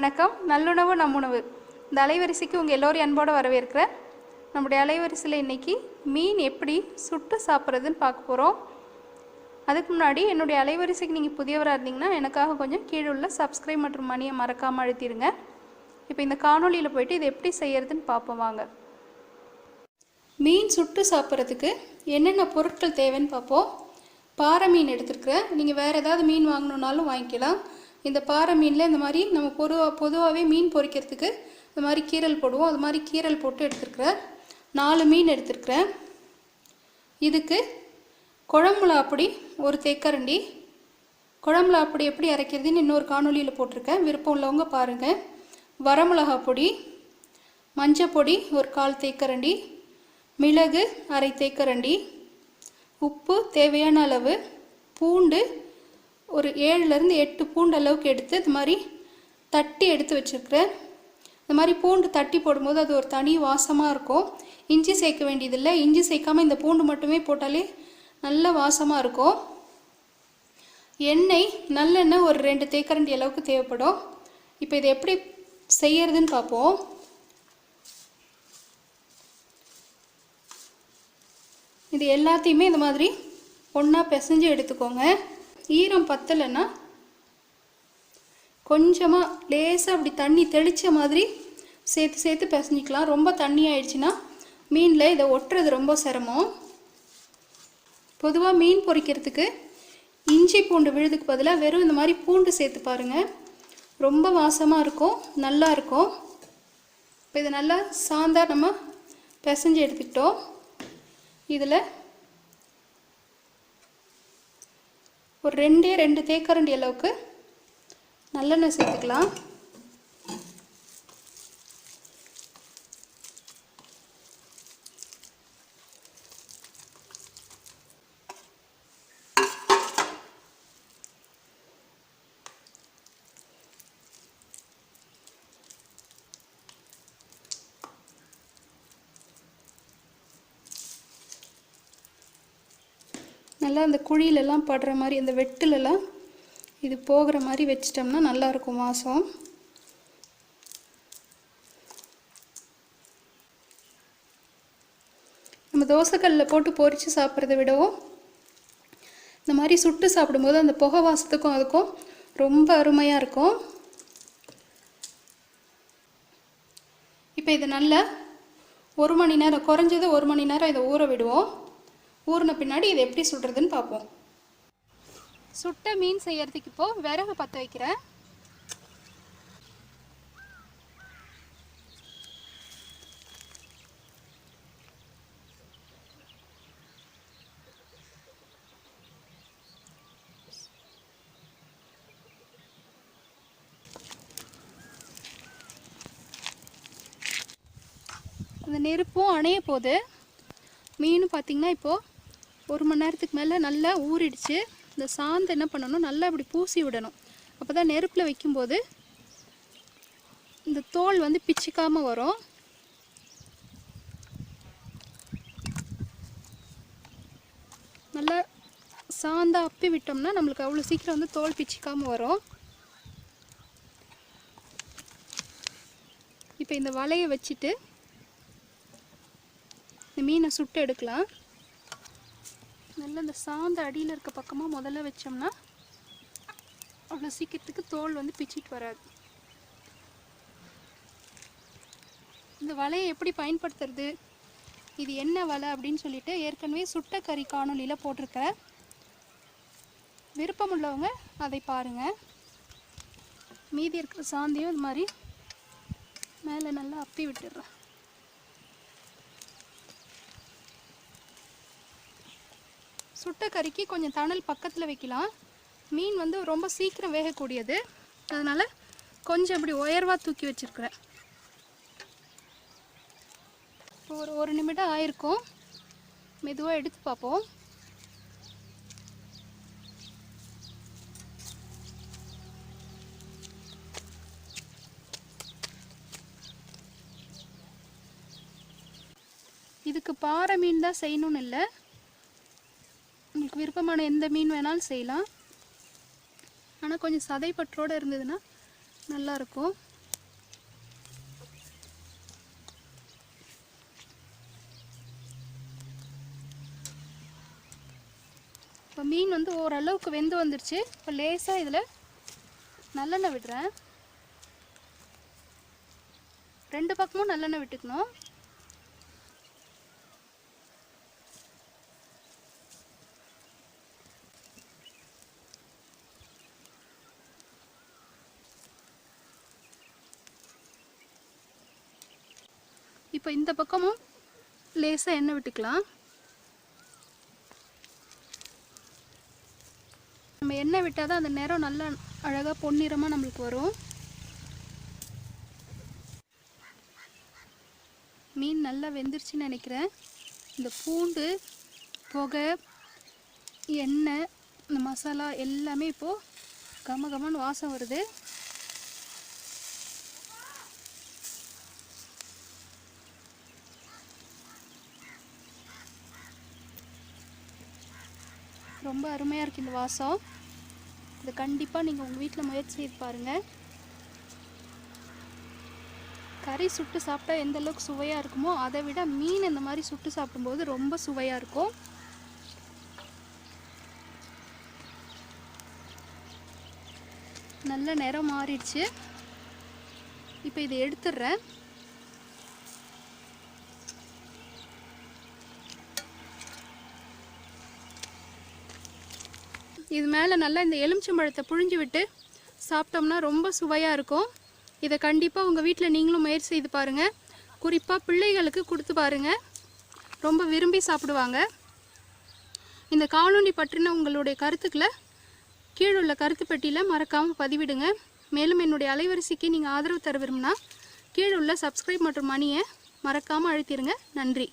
வணக்கம். நல்லுணவு நம்முணவு. இந்த அலைவரிசைக்கு உங்கள் எல்லோரும் அன்போடு வரவேற்கிறேன். நம்முடைய அலைவரிசையில் இன்றைக்கி மீன் எப்படி சுட்டு சாப்பிட்றதுன்னு பார்க்க போகிறோம் அதுக்கு முன்னாடி என்னுடைய அலைவரிசைக்கு நீங்கள் புதியவராக இருந்தீங்கன்னா எனக்காக கொஞ்சம் கீழே உள்ள சப்ஸ்கிரைப் மற்றும் மணியை மறக்காமல் அழுத்திடுங்க இப்போ இந்த காணொளியில் போயிட்டு இது எப்படி செய்யறதுன்னு பார்ப்போம் வாங்க. மீன் சுட்டு சாப்பிட்றதுக்கு என்னென்ன பொருட்கள் தேவைன்னு பார்ப்போம். பாறை மீன் எடுத்துருக்குறேன். நீங்கள் வேறு ஏதாவது மீன் வாங்கணுன்னாலும் வாங்கிக்கலாம். இந்த பாறை மீனில் இந்த மாதிரி நம்ம பொதுவாக பொதுவாகவே மீன் பொறிக்கிறதுக்கு இந்த மாதிரி கீரல் போடுவோம். அது மாதிரி கீரல் போட்டு எடுத்துருக்குறேன். நாலு மீன் எடுத்துருக்குறேன். இதுக்கு குழம்புல அப்படி ஒரு தேக்கரண்டி குழம்புல அப்படி எப்படி அரைக்கிறதுன்னு இன்னொரு காணொலியில் போட்டிருக்கேன். விருப்பம் உள்ளவங்க பாருங்கள் வரமிளகா பொடி மஞ்சள் பொடி ஒரு கால் தேக்கரண்டி மிளகு அரை தேக்கரண்டி உப்பு தேவையான அளவு பூண்டு ஒரு ஏழுலேருந்து எட்டு பூண்டு அளவுக்கு எடுத்து இது மாதிரி தட்டி எடுத்து வச்சுருக்கிறேன். இந்த மாதிரி பூண்டு தட்டி போடும்போது அது ஒரு தனி வாசமாக இருக்கும். இஞ்சி சேர்க்க வேண்டியதில்லை. இஞ்சி சேர்க்காமல் இந்த பூண்டு மட்டுமே போட்டாலே நல்ல வாசமாக இருக்கும். எண்ணெய் நல்லெண்ணெய் ஒரு ரெண்டு தேக்கரண்டி அளவுக்கு தேவைப்படும். இப்போ இதை எப்படி செய்யறதுன்னு பார்ப்போம். இது எல்லாத்தையுமே இந்த மாதிரி ஒன்றா பிசைஞ்சு எடுத்துக்கோங்க. ஈரம் பத்தலைன்னா கொஞ்சமாக லேசாக அப்படி தண்ணி தெளித்த மாதிரி சேர்த்து சேர்த்து பிசைஞ்சிக்கலாம். ரொம்ப தண்ணி ஆயிடுச்சுன்னா மீனில் இதை ஒட்டுறது ரொம்ப சிரமம். பொதுவாக மீன் பொறிக்கிறதுக்கு இஞ்சி பூண்டு விழுதுக்கு பதிலாக வெறும் இந்த மாதிரி பூண்டு சேர்த்து பாருங்கள் ரொம்ப வாசமாக இருக்கும் நல்லா இருக்கும். இப்போ இதை நல்லா சாந்தா நம்ம பிசைஞ்சு எடுத்துக்கிட்டோம். இதில் ஒரு ரெண்டே ரெண்டு தேக்கரண்டி அளவுக்கு நல்லெண்ணெய் சேர்த்துக்கலாம். நல்லா அந்த குழியிலலாம் படுற மாதிரி அந்த வெட்டிலலாம் இது போகிற மாதிரி வச்சிட்டோம்னா நல்லாயிருக்கும் வாசம். நம்ம தோசைக்கல்லில் போட்டு பொரித்து சாப்பிட்றத விடவும் இந்த மாதிரி சுட்டு சாப்பிடும்போது அந்த புகை வாசத்துக்கும் அதுக்கும் ரொம்ப அருமையாக இருக்கும். இப்போ இது நல்லா ஒரு மணி நேரம் குறைஞ்சது ஒரு மணி நேரம் இதை ஊற விடுவோம். ஊறின பின்னாடி இதை எப்படி சுடுறதுன்னு பார்ப்போம். சுட்ட மீன் செய்யறதுக்கு இப்போ விறகு பற்ற வைக்கிறேன். அந்த நெருப்பும் அணைய போகுது. மீன் பார்த்திங்கன்னா இப்போது ஒரு மணி நேரத்துக்கு மேலே நல்லா ஊறிடுச்சு. இந்த சாந்து என்ன பண்ணணும்? நல்லா இப்படி பூசி விடணும். அப்போ தான் நெருப்பில் வைக்கும்போது இந்த தோல் வந்து பிச்சுக்காமல் வரும். நல்லா சாந்தா அப்பி விட்டோம்னா நம்மளுக்கு அவ்வளோ சீக்கிரம் வந்து தோல் பிச்சுக்காமல் வரும். இப்போ இந்த வலையை வச்சுட்டு இந்த மீனை சுட்டு எடுக்கலாம். நல்லா இந்த சாந்த அடியில் இருக்க பக்கமாக முதல்ல வச்சோம்னா அவ்வளோ சீக்கிரத்துக்கு தோல் வந்து பிச்சிட்டு வராது. இந்த வலையை எப்படி பயன்படுத்துறது? இது என்ன வலை அப்படின்னு சொல்லிட்டு ஏற்கனவே சுட்ட கறி காணொலியில் போட்டிருக்கேன் விருப்பம் உள்ளவங்க அதை பாருங்கள் மீதி இருக்கிற சாந்தியும் இது மாதிரி மேலே நல்லா அப்பி விட்டுடுறேன் சுட்ட கறிக்கு கொஞ்சம் தணல் பக்கத்தில் வைக்கலாம். மீன் வந்து ரொம்ப சீக்கிரம் வேகக்கூடியது. அதனால் கொஞ்சம் இப்படி உயர்வாக தூக்கி வச்சுருக்குறேன். ஒரு ஒரு நிமிடம் ஆயிருக்கும். மெதுவாக எடுத்து பார்ப்போம். இதுக்கு பாறை மீன் தான் செய்யணும்னு இல்லை. விருப்பமான எந்த மீன் வேணாலும் செய்யலாம். ஆனால் கொஞ்சம் சதைப்பற்றோடு இருந்ததுன்னா நல்லாயிருக்கும். இப்போ மீன் வந்து ஓரளவுக்கு வெந்து வந்துடுச்சு இப்போ லேசாக இதில் நல்லெண்ணெய் விடுறேன். ரெண்டு பக்கமும் நல்லெண்ணெய் விட்டுக்கணும். இப்போ இந்த பக்கமும் லேசாக எண்ணெய் விட்டுக்கலாம். நம்ம எண்ணெய் விட்டால் தான் அந்த நேரம் நல்லா அழகாக பொன்னிறமாக நம்மளுக்கு வரும். மீன் நல்லா வெந்துருச்சுன்னு நினைக்கிறேன். இந்த பூண்டு புகை எண்ணெய் இந்த மசாலா எல்லாமே இப்போது கம கமன்னு வாசம் வருது. ரொம்ப அருமையாக இருக்குது இந்த வாசம். இது கண்டிப்பாக நீங்கள் உங்கள் வீட்டில் முயற்சி செய்து பாருங்கள் கறி சுட்டு சாப்பிட்டா எந்த அளவுக்கு சுவையாக இருக்குமோ அதை விட மீன் இந்த மாதிரி சுட்டு சாப்பிடும்போது ரொம்ப சுவையாக இருக்கும். நல்ல நிறம் மாறிடுச்சு. இப்போ இதை எடுத்துடுறேன். இது மேலே நல்லா இந்த எலுமிச்சம்பழத்தை புழிஞ்சு விட்டு சாப்பிட்டோம்னா ரொம்ப சுவையாக இருக்கும். இதை கண்டிப்பாக உங்கள் வீட்டில் நீங்களும் முயற்சி செய்து பாருங்கள் குறிப்பாக பிள்ளைகளுக்கு கொடுத்து பாருங்கள் ரொம்ப விரும்பி சாப்பிடுவாங்க. இந்த காலோனி பற்றின உங்களுடைய கருத்துக்களை கீழுள்ள கருத்து பெட்டியில் மறக்காமல் பதிவிடுங்க. மேலும் என்னுடைய அலைவரிசைக்கு நீங்கள் ஆதரவு தர விரும்பினா கீழுள்ள சப்ஸ்கிரைப் மற்றும் மணியை மறக்காமல் அழுத்திடுங்க. நன்றி.